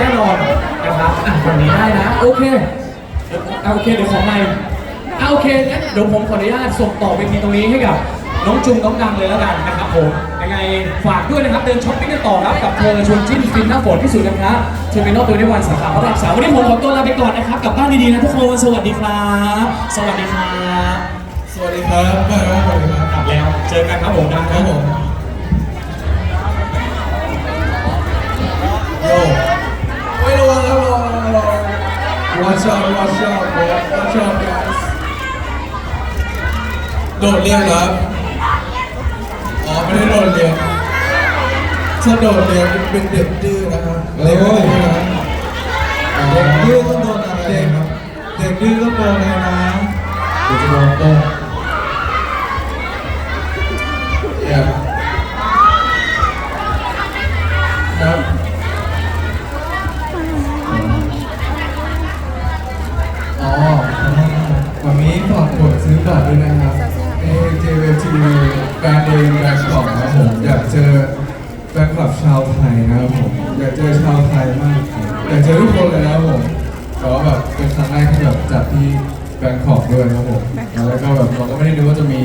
แน่นอนนะครับอะฝั่งนี้ได้นะโอเคเอาโอเคเดี๋ยวขอไมค์เอาโอเคงั้นเดี๋ยวผมขออนุญาตส่งต่อเวทีตรงนี้ให้กับน้องจุงน้องดังเลยแล้วกันนะครับผมยังไงฝากด้วยนะครับเดินช้อปปิ้งกันต่อครับกับเธอชวนจิ้นฟินหน้าฝนที่สุดนะครับเทอร์มินอลตัวในวันสาขาพระรามสามวันนี้ผมขอตัวลาไปก่อนนะครับกลับบ้านดีๆนะทุกคนสวัสดีครับสวัสดีครับสวัสดีครับบ้านครับสวัสดีครับกลับแล้ว เจอกันครับผมดังคครัรับบผผม Watch out watch out watch out guys โดดเรียนครับ อ๋อ ไม่ได้โดดเรียนถ้าโดดเรียนเป็นเด็กดื้อนะครับเด็กดื้อนะเด็กดื้อต้องโดนอะไรครับ เด็กดื้อต้องโดนอะไรนะเดี๋ยวจะโดนโต้ครับ กดซื้อด้วยนะครับในเจเวทีแบรนด์เองแบรนด์ของนะครับผมอยากเจอแฟนคลับชาวไทยนะครับผมอยากเจอชาวไทยมากอยากเจอทุกคนเลยนะครับผมแต่ว่าแบบเป็นครั้งแรกที่แบบจัดที่แบงคอกด้วยนะครับผมแล้วก็แบบเราก็ไม่ได้นึกว่าจะมี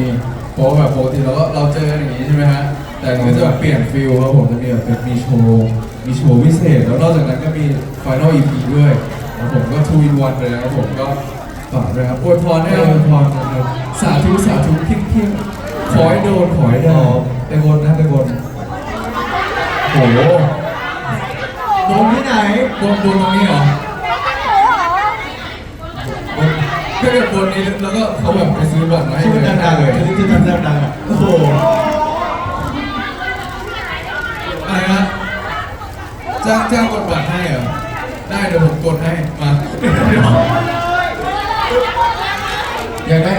เพราะแบบปกติเราก็เราเจออย่างนี้ใช่ไหมฮะแต่ก็จะแบบเปลี่ยนฟิลครับผมจะมีแบบมีโชว์มีโชว์พิเศษ แล้วนอกจากนั้นก็มี Final EP ด้วยแล้วผมก็ทูอินวันเลยนะครับผมก็ ฝากด้วยครับอวยพรให้อวยพรนะครับสาธุสาธุเพียงเพียงขอให้โดนขอให้ได้ไปบนนะไปบนโอ้โหบนที่ไหนบนบนตรงนี้เหรอบนถ้าเกิดบนนี้แล้วก็เขาแบบไปซื้อบัตรมาให้เลยได้เลยที่ที่มันดังๆอะโอ้โหอะไรนะจ้างจ้างกดบัตรให้เหรอได้เดี๋ยวผมกดให้มา อยากได้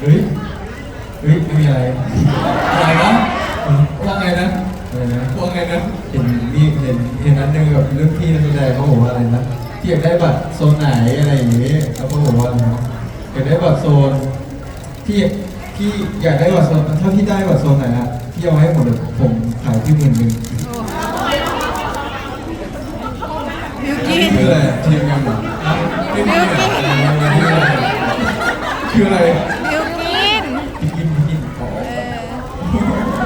เฮ้ยเฮ้ยไม่มีอะไรอะไรนะว่าไงนะอะไรนะว่าไงนะเห็นมีเห็นเห็นนั้นหนึงแบบรุ่นพี่นักแสดงเขาบอกว่าอะไรนะที่อยากได้บัตรโซนไหนอะไรอย่างงี้แล้วก็บอกว่าอะไรนะอยากได้บัตรโซนพี่พี่อยากได้บัตรโซนถ้าพี่ได้บัตรโซนไหนอะพี่เอาให้หมดเลยผมขายที่หมื่นหนึ่งบิวกินคืออะไรทีมงานเหรอไม่มีเหรอ คืออะไรบิวกินพี่กินพี่กินอ๋อเออ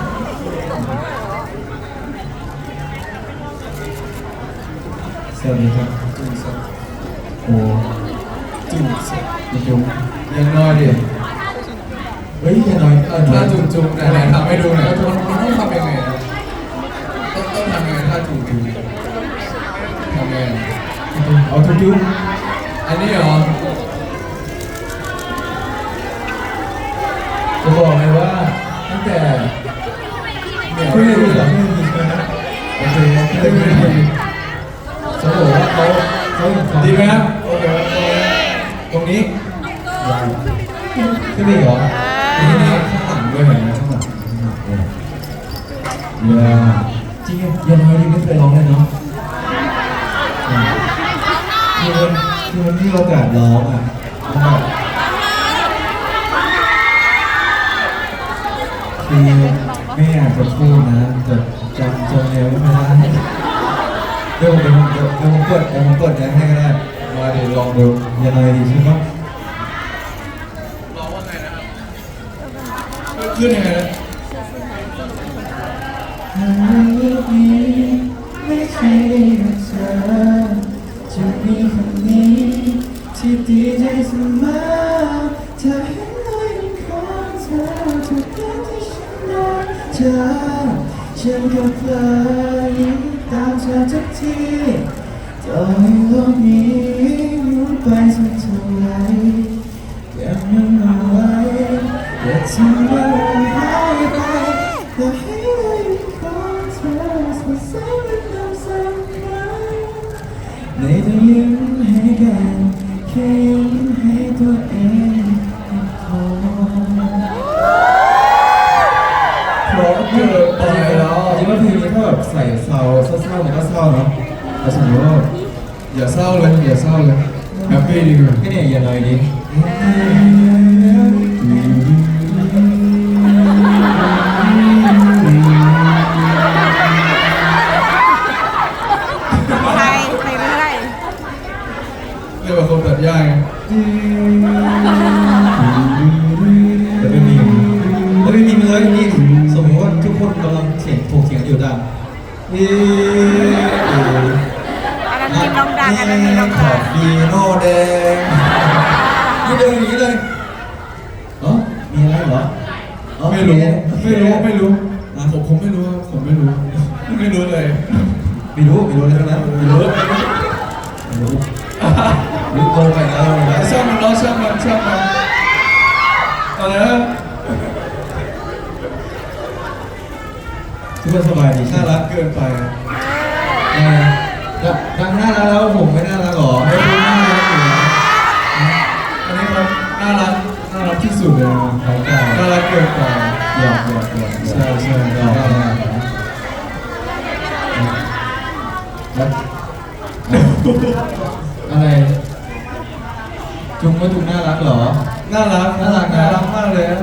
สวัสดีครับจุ่มสักโอ้จุ่มสักพี่จุ๊บยังน้อยดิเฮ้ยอย่าน้อยเออถ้าถ้าจุ่จุ๊มบจุ่มไหนๆทำให้ดูหน่อยมันมันต้องทำยังไงนะต้องต้องทำยังไงถ้าจุ่มจุ่มทำยังไงเอาทุกจุ๊บอันนี้เหรอ จะบอกเลยว่าตั้งแต่เดี๋ยวเพื่อนเหรอโอเคเพื่อนไม่ไดีจะบอกว่าเขาเขาดีไหมครับโอเคตรงนี้ขึ้นอีกเหรอนี่นี่ข้างหลังด้วยเห็นไหมข้างหลังเยาจริงยังน้อยนี่ไม่เคยร้องเลยเนาะคือมันคือมันมีโอกาสร้องอะมันแบบ คือไม่อยากจะพูดนะแต่จำจำเนื้อไม่ได้เดี๋ยวผมเดี๋ยวผมเดี๋ยวผมกดเดี๋ยวผมกดนะให้ก็ได้มาเดี๋ยวลองดูยังไงดีใช่ไหมลองว่าไงนะครับขึ้นยังไงนะ ทุกทีต่อให้โลกนี้หมุนไปสักเท่าไหรยังยังเอาไว้อย่ทำให้มันหายไปแต่ให้รอยยิ้มของเธอสดใสเหมือนเดิมสักครั้งในแต่ยิ้มให้กันแค่ยิ้มให้ตัวเอง แต่สมมติว่าอย่าเศร้าเลยอย่าเศร้าเลยแฮปปี้ดีกว่าก็เนี่ยอย่าหน่อยดิเรียกว่าคนตัดหญ้าไงแต่ไม่มีแต่ไม่มีเลยนี่สมมติว่าทุกคนกำลังเถียงถกเถียงอยู่ดังนี่ อันนั้นทีมน้องดังอันนั้นทีม น้องดังดีโน่แดงนี่เดินอย่างนี้เลยเออมีอะไรเหรออ๋อไม่รู้โอเคไม่รู้ ไม่รู้ ผมผมไม่รู้ครับผมไม่รู้ ไม่รู้เลย ไม่รู้ไม่รู้อะไรทั้งนั้นไม่รู้ไม่รู้รู้โตไปแล้วนะช่างมันเนาะช่างมันช่างมันอะไรนะทุกคนสบายดีน่ารักเกินไปอะเออ ดังน่ารักแล้วผมไม่น่ารักหรอไม่รู้น่ารักอยู่นะอันนี้เขาน่ารักน่ารักที่สุดเลยนะเขาเก่าน่ารักเกินไปหยอกหยอกหยอกใช่ใช่หยอกน่ารักอะไรจุงว่าจุงน่ารักเหรอ น่ารักน่ารักน่ารักมากเลยนะ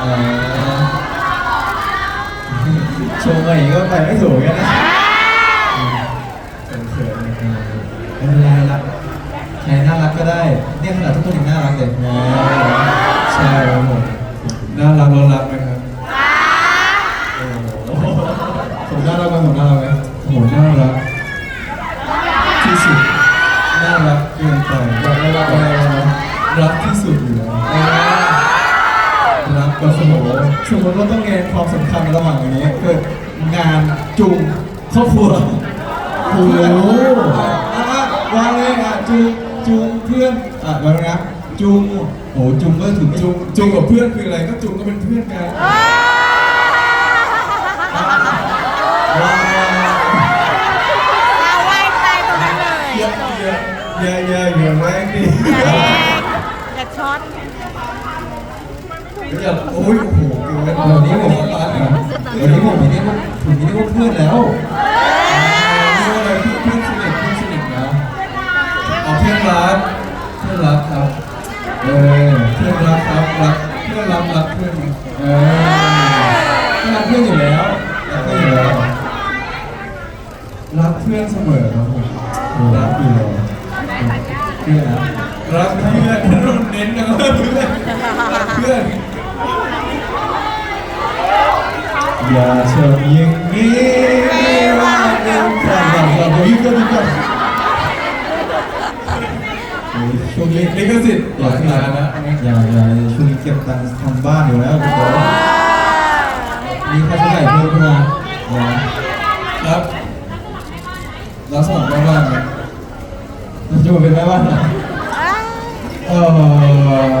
เออชมมาอย่างนี้ก็ไปไม่ถูกกันนะ วางเลยอะจุงจุงเพื่อนอะวางนะจุงโหจุงก็ถือไม่จุงจุงกับเพื่อนคืออะไรก็จุงก็เป็นเพื่อนกันวางเราไหว้ใจตรงนั้นเลยอย่าอย่าอย่าอย่าอย่าแรงดิอย่าแรงอย่าช็อตอย่าโอ้ยโอ้โหเกินเดี๋ยวนี้ผมเดี๋ยวนี้ผมไม่ได้ว่าผมไม่ได้ว่าเพื่อนแล้ว เพื่อนรักเพื่อนรักครับ เออเพื่อนรักครับรักเพื่อนรักรักเพื่อนเออรักเพื่อนอยู่แล้วรักเพื่อนอยู่แล้วรักเพื่อนเสมอครับผมรักอยู่แล้วเพื่อนรักเพื่อนเน้นนะว่าเพื่อนรักเพื่อนอย่าเฉยอย่ง สิทธิ์อย่าหลายอย่าล้านนะอย่าอย่าช่วงนี้เก็บตังค์ทำบ้านอยู่แล้วทุกคนมีค่าใช้จ่ายเพิ่มขึ้นมาอย่าครับรับสมัครแม่บ้านไหมจะมาเป็นแม่บ้านเหรอเออ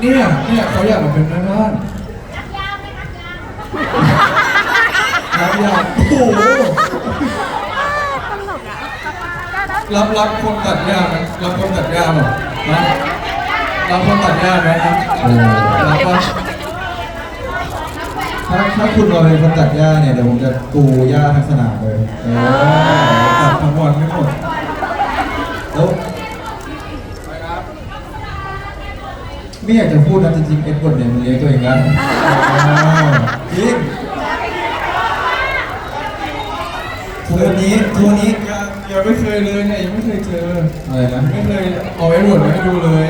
เนี่ยเนี่ยเขาอยากมาเป็นแม่บ้านรับอยากโอ้โหรับรับคนตัดหญ้าไหมรับคนตัดหญ้าไหมนะ รับคนตัดหญ้าไหมครับโอ้รับปะถ้าถ้าคุณมาเป็นคนตัดหญ้าเนี่ยเดี๋ยวผมจะปูหญ้าทั้งสนามเลยเออตัดทั้งวันไม่หมดแล้วไม่อยากจะพูดนะจริงๆเอ็ดเวิร์ดเนี่ยมันเลี้ยงตัวเองได้จริงทุกวันนี้ทุกวันนี้ยังยังไม่เคยเลยเนี่ยยังไม่เคยเจออะไรนะไม่เคยเอาไอ้หนวดมาให้ดูเลย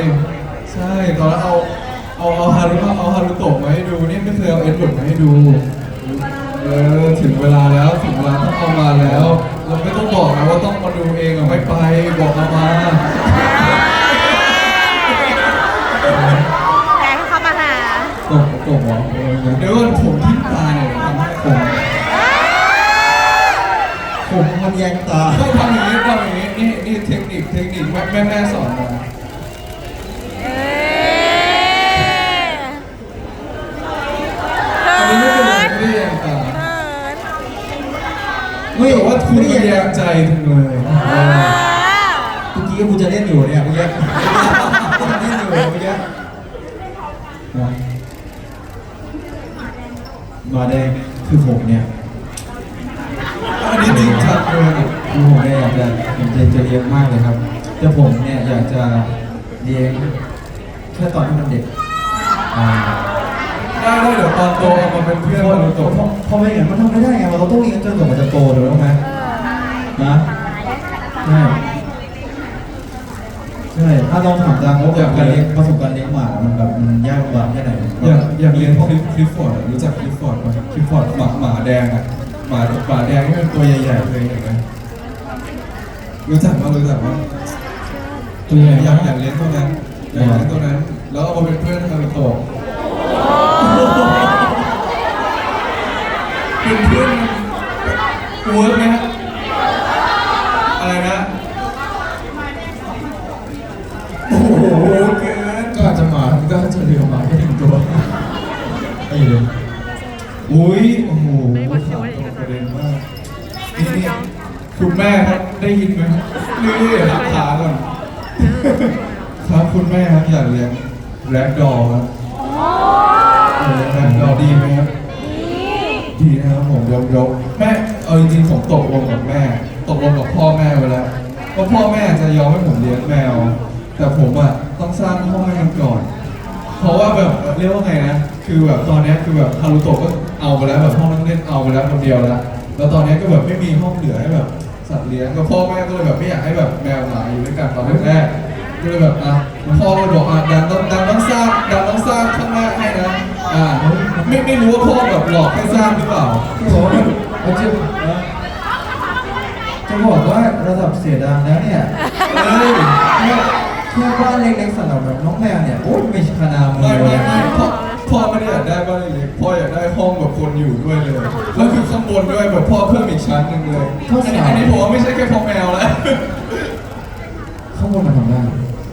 ใช่ตอนนั้นเอาเอาเอาฮารุเอาฮารุโตะมาให้ดูนี่ไม่เคยเอาเอ็ดเวิร์ดมาให้ดูเออถึงเวลาแล้วถึงเวลาต้องเอามาแล้ว เราไม่ต้องบอกนะว่าต้องมาดูเองอะไม่ไปบอกเอามาอยากให้เขามาหาตกตกเหรอเออเดี๋ยวก่อนผมทิ้งตาเนี่ยเดี๋ยวทำให้ผมผมมันแยงตาต้องทำอย่างนี้ทำอย่างนี้นี่นี่เทคนิคเทคนิคแม่แม่แม่สอนมา เอ้ย อันนี้ไม่เป็นไรไม่ได้แยงตา เขิน ไม่ แต่ว่าคุณ ไม่ แย แย ง ง ใจถึงเลย เออ เมื่อกี้กูจะเล่นอยู่เนี่ยเมื่อกี้เล่นอยู่เมื่อกี้ นะมาแดงคือผมเนี่ยอันนี้จริงจังเลยอะคือผมเนี่ยอยากจะผมจะจะเลี้ยงมากเลยครับแต่ผมเนี่ยอยากจะเลี้ยงแค่ตอนที่มันเด็กอ่าได้ได้เดี๋ยวตอนโตเอามาเป็นเพื่อนเพมาราะดูโตเพราะเพราะไม่อย่างนั้นมันทำไม่ได้ไงเราต้องเลี้ยงจนกว่ามันจะโตถูกต้องไหมนะใช่ ถ้าลองถามดังว่าแบบการเลี้ยงประสบการณ์เลี้ยงหมามันแบบมันยากลำบากแค่ไหนอยากอยากเลี้ยงคลิฟคลิฟฟอร์ดอะรู้จักคลิฟฟอร์ดไหมคลิฟฟอร์ดหมาหมาแดงอะหมาหมาแดงที่เป็นตัวใหญ่ๆเคยเห็นไหมรู้จักว่ารู้จักว่าตัวใหญ่อยากอยากเลี้ยงตัวนั้นอยากเลี้ยงตัวนั้น แล้วเอามาเป็นเพื่อนฮารุโตะเป็นเพื่อนเวิร์กไหมฮะอะไรนะโอ้โหเกิน ก็อาจจะหมา ก็อาจจะเลี้ยงหมาแค่หนึ่งตัวไอ้เลยอุ้ยโอ้โหประเด็นมากนี่นี่คุณแม่ครับได้ยินไหมครับนี่รับขาก่อนครับคุณแม่ครับอยากเลี้ยงแรดดอลครับเออแรดดอลดีไหมครับดีนะครับผมยกยกแม่เอาจริงๆผมตกลงกับแม่ ตกลงกับพ่อแม่ไปแล้วว่าพ่อแม่จะยอมให้ผมเลี้ยงแมว แต่ผมอะต้องสร้างห้องให้มันก่อน เพราะว่าแบบเรียกว่าไงนะ คือแบบตอนเนี้ยคือแบบฮารุโตะก็เอาไปแล้วแบบห้องนั่งเล่นเอาไปแล้วคนเดียวแล้วแล้วตอนเนี้ยก็แบบไม่มีห้องเหลือให้แบบสัตว์เลี้ยงก็พ่อแม่ก็เลยแบบไม่อยากให้แบบแมวหมาอยู่ด้วยกันตอนแรกๆก็เลยแบบอะพ่อก็บอกอะดันต้องดันต้องสร้างดันต้องสร้างข้างหน้าให้นะอ่าไม่ไม่รู้ว่าพ่อแบบหลอกให้สร้างหรือเปล่าจะบอกว่าเอาจะจะบอกว่าระดับเสียดังแล้วเนี่ยเอ้ย แค่แค่บ้านเล็กๆสำหรับแบบน้องแมวเนี่ยโอ้ยไม่ขนาดมืไม่อไม่เลยไม่พ่อพ่อไม่ได้อยากได้บ้านเล็กๆพ่ออยากได้ห้องแบบคนอยู่ด้วยเลยแล้วคือข้างบนด้วยแบบพ่อเพิ่มอีกชั้นหนึ่งเลยอันนี้อันนี้ผมว่าไม่ใช่แค่พ่อแมวแล้ว ข้างบนมันทำได้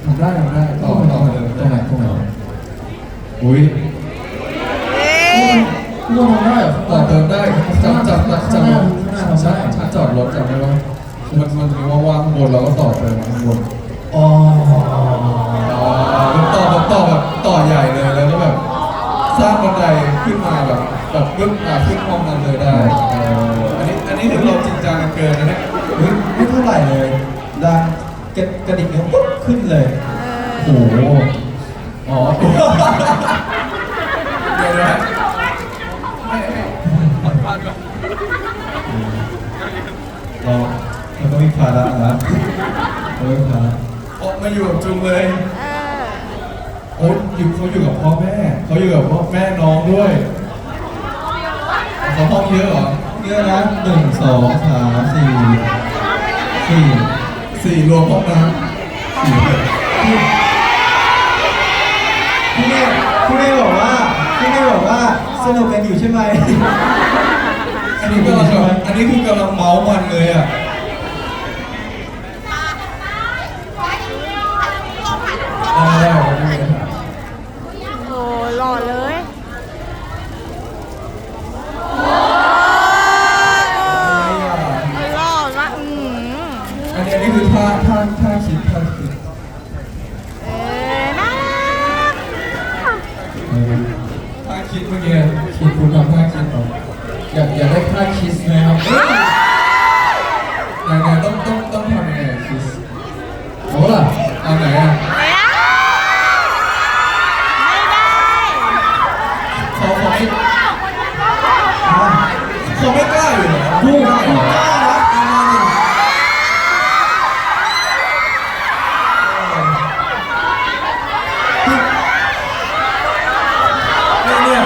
ทำได้ทำได้ต่อต่ต่อเลย ตรงไหนตรงไหนอุ้ยข้างบนทำได้เหรอต่อเติมได้จับจับจับจับข้างหน้าข้างชั้นชั้นจอดรถจับได้ปะมันมันมีว่างๆข้างบนเราก็ต่อเติมข้างบน อ๋อต่อแบบต่อแบบต่อใหญ่เลยแล้วก็แบบสร้างบันไดขึ้นมาแบบแบบปึ๊บอะขึ้นห้องนั้นเลยได้เอออันนี้อันนี้คือเราจริงจังกันเกินนะเนี่ยเฮ้ยไม่เท่าไหร่เลยดังกระกระดิกนิ้วปุ๊บขึ้นเลยโอ้โหอ๋อเดี๋ยวนะไม่ไม่ปัดปัดก่อนเราเราก็มีภาระนะเราก็มีภาระ มาอยู่กับจุงเลยเออโอ้ยอยู่เขาอยู่กับพ่อแม่เขาอยู่กับพ่อแม่น้องด้วยเขาห้องเยอะเหรอเยอะนะหนึ่งสองสามสี่สี่สี่รวมห้องน้ำสี่เลยพี่เมย์พี่เมย์บอกว่าพี่เมย์บอกว่าสนุกกันอยู่ใช่ไหมอันนี้กำลังแบบอันนี้คือกำลังเมาส์มันเลยอะ ได้ได้ไม่มีปัญหา โอ้หล่อเลยหล่อมากอืม อันนี้อันนี้คือท่าท่าท่าคิดท่าคิด เออน่ารัก ท่าคิดเมื่อกี้คิดคุณทำท่าคิดเหรอ อยากอยากได้ค่าคิสไหมครับ ไหนไหนต้องต้องต้องทำยังไงคิด โอ้ล่ะ อันไหนอะ ไม่ได้ เขาเขาไม่เขาไม่กล้าอยู่เหรอพูดกล้าเหรอเนี่ย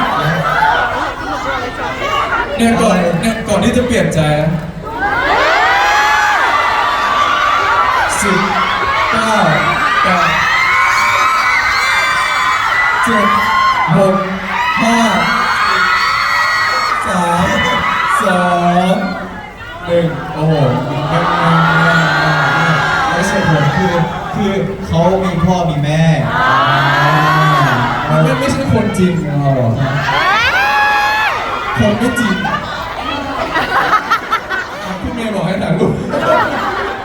เนี่ยก่อนเนี่ยก่อนที่จะเปลี่ยนใจนะสิบเก้าแปดเจ็ดหกห้าสามสอง หนึ่งโอ้โหไม่ไม่ไม่ไม่ไม่ใช่ผมคือคือเขามีพ่อมีแม่ไม่ไม่ไม่ใช่คนจริงของเราหรอคนไม่จริงพี่เมย์บอกให้ถ่ายรูป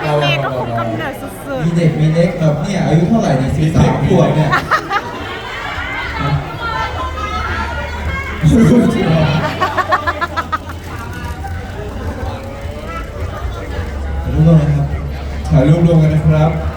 เราเมเราย์ก็เราคุมเรากำเนิดสุดมีเด็กมีเล็กแบบเนี่ยอายุเท่าไหร่เนี่ยสิบสามขวบเนี่ย รู้บ้างไหมครับ ถ่าย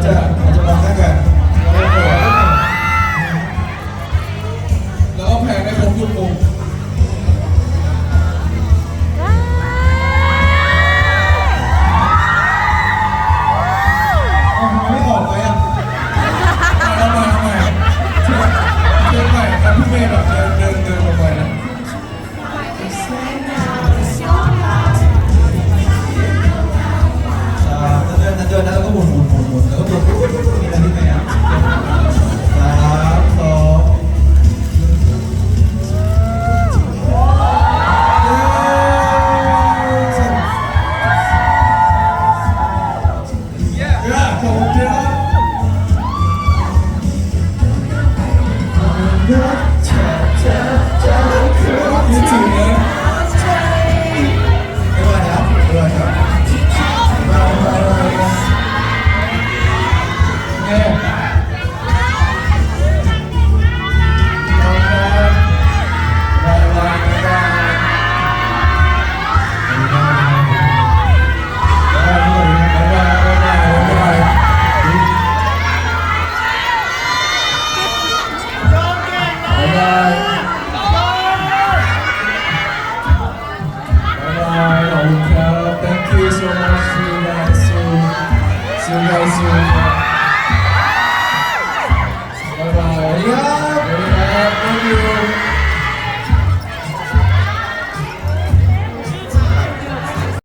เดี๋